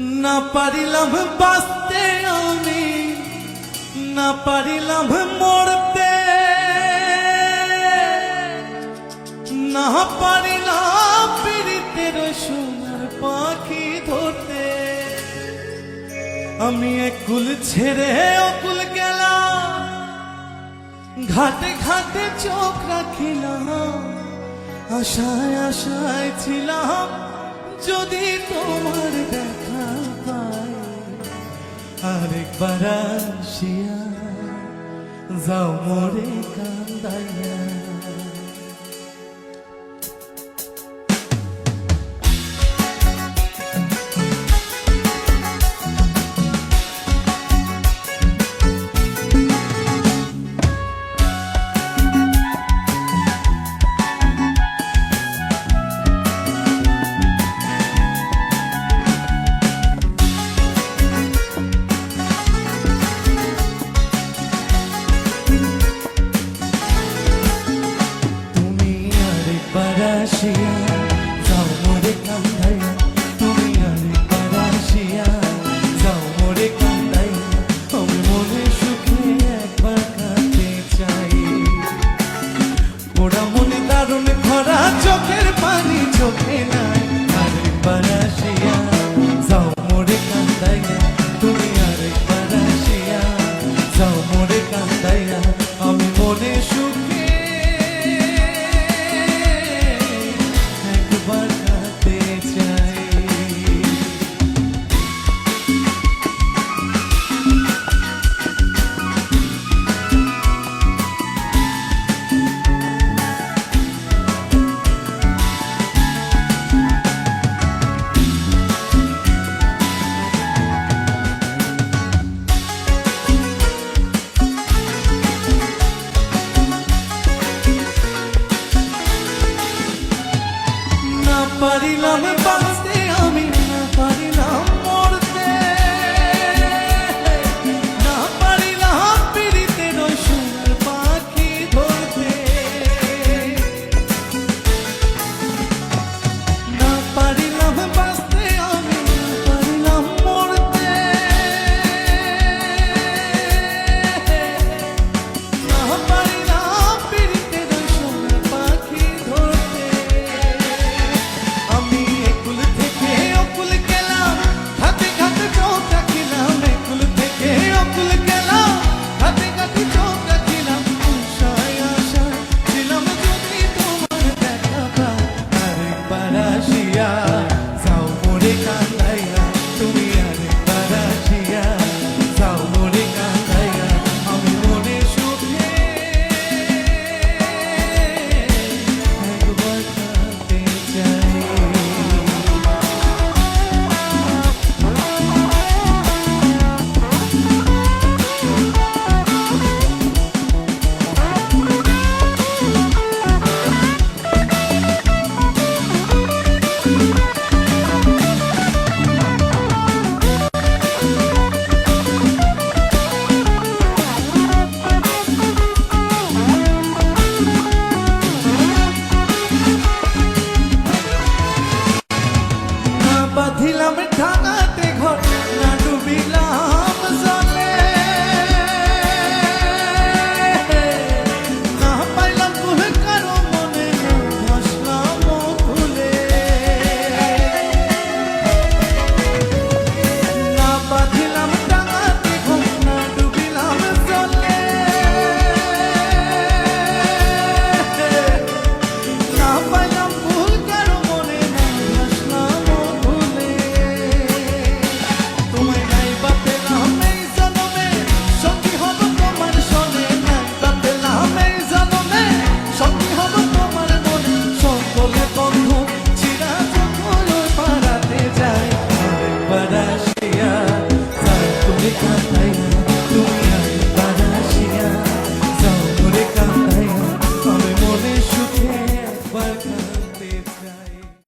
না পারিলাম বাঁচতে আমি, না পারিলাম মরতে। না পারিলাম পীড়িতের সোনার পাখি ধরতে। আমি এক কুল ছেড়ে অকুল গেলাম, ঘাটে ঘাটে চোখ রাখিলাম, আশায় আশায় ছিলাম যদি তোমার দেখা পাই আরেকবার আসিয়া যাও মোরে কান্দাইয়া। আসিয়া, যাও মরে কান্দাইয়া, তুমি আর একবার আসিয়া, যাও মরে কান্দাইয়া, আমি মনে সুখে একবার কাঁদতে চাই। ওরা মনে দারুণ ভরা চোখের পানি চোখে নাই, আর একবার আসিয়া, যাও মরে কান্দাইয়া, তুমি আর একবার আসিয়া, যাও মরে কান্দাইয়া, আমি মনে সুখে ছিলাম বাস